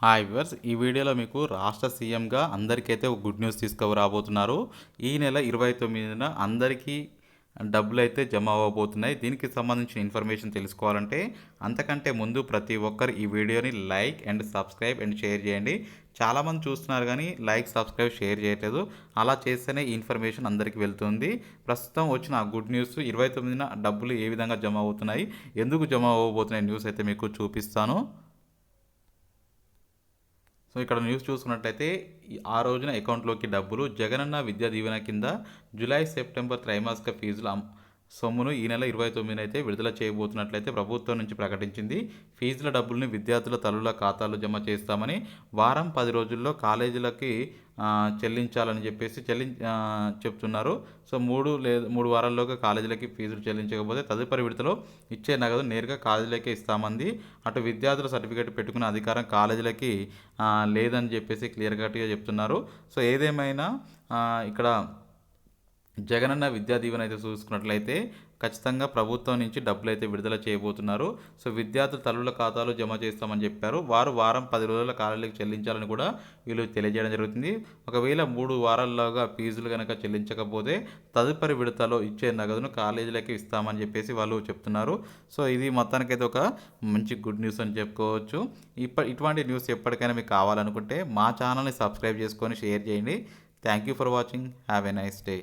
Hi viewers ఈ వీడియోలో మీకు రాష్ట్ర సీఎంగా అందరికైతే ఒక గుడ్ న్యూస్ తీసుకురాబోతున్నారు. ఈ నెల ఇరవై తొమ్మిదిన అందరికీ డబ్బులు అయితే జమ అవ్వబోతున్నాయి దీనికి సంబంధించిన ఇన్ఫర్మేషన్ తెలుసుకోవాలంటే అంతకంటే ముందు ప్రతి ఒక్కరు ఈ వీడియోని like and subscribe and share చేయండి. చాలామంది చూస్తున్నారు కానీ లైక్ సబ్స్క్రైబ్ షేర్ చేయట్లేదు. అలా చేస్తేనే ఈ ఇన్ఫర్మేషన్ అందరికీ వెళ్తుంది. ప్రస్తుతం వచ్చిన గుడ్ న్యూస్ ఇరవై తొమ్మిదిన డబ్బులు ఏ విధంగా జమ అవుతున్నాయి? ఎందుకు జమ అవ్వబోతున్నాయి న్యూస్ అయితే మీకు చూపిస్తాను. సో ఇక్కడ న్యూస్ చూసుకున్నట్లయితే ఆ రోజున అకౌంట్లోకి డబ్బులు జగనన్న విద్యా దీవెన కింద జూలై సెప్టెంబర్ త్రైమాసిక ఫీజులు సొమ్మును ఈ నెల ఇరవై తొమ్మిదిన అయితే విడుదల చేయబోతున్నట్లయితే ప్రభుత్వం నుంచి ప్రకటించింది. ఫీజుల డబ్బుల్ని విద్యార్థుల తల్లుల ఖాతాలో జమ చేస్తామని వారం పది రోజుల్లో కాలేజీలకి చెల్లించాలని చెప్పేసి చెల్లి చెప్తున్నారు. సో మూడు లేదా మూడు వారాల్లోగా కాలేజీలకి ఫీజులు చెల్లించకపోతే తదుపరి విడతలో ఇచ్చే నగదు నేరుగా కాలేజీలకే ఇస్తామంది. అటు విద్యార్థుల సర్టిఫికేట్ పెట్టుకునే అధికారం కాలేజీలకి లేదని చెప్పేసి క్లియర్ కట్గా చెప్తున్నారు. సో ఏదేమైనా ఇక్కడ జగనన్న విద్యా దీవెన అయితే చూసుకున్నట్లయితే ఖచ్చితంగా ప్రభుత్వం నుంచి డబ్బులు అయితే విడుదల చేయబోతున్నారు. సో విద్యార్థుల తల్లుల ఖాతాలో జమ చేస్తామని చెప్పారు. వారు వారం పది రోజుల కాలేజీకి చెల్లించాలని కూడా వీళ్ళు తెలియజేయడం జరుగుతుంది. ఒకవేళ మూడు వారాల్లోగా ఫీజులు కనుక చెల్లించకపోతే తదుపరి విడతలో ఇచ్చే నగదును కాలేజీలకి ఇస్తామని చెప్పేసి వాళ్ళు చెప్తున్నారు. సో ఇది మొత్తానికైతే ఒక మంచి గుడ్ న్యూస్ అని చెప్పుకోవచ్చు. ఇప్ప ఇటువంటి న్యూస్ ఎప్పటికైనా మీకు కావాలనుకుంటే మా ఛానల్ని సబ్స్క్రైబ్ చేసుకొని షేర్ చేయండి. Thank you for watching. Have a nice day.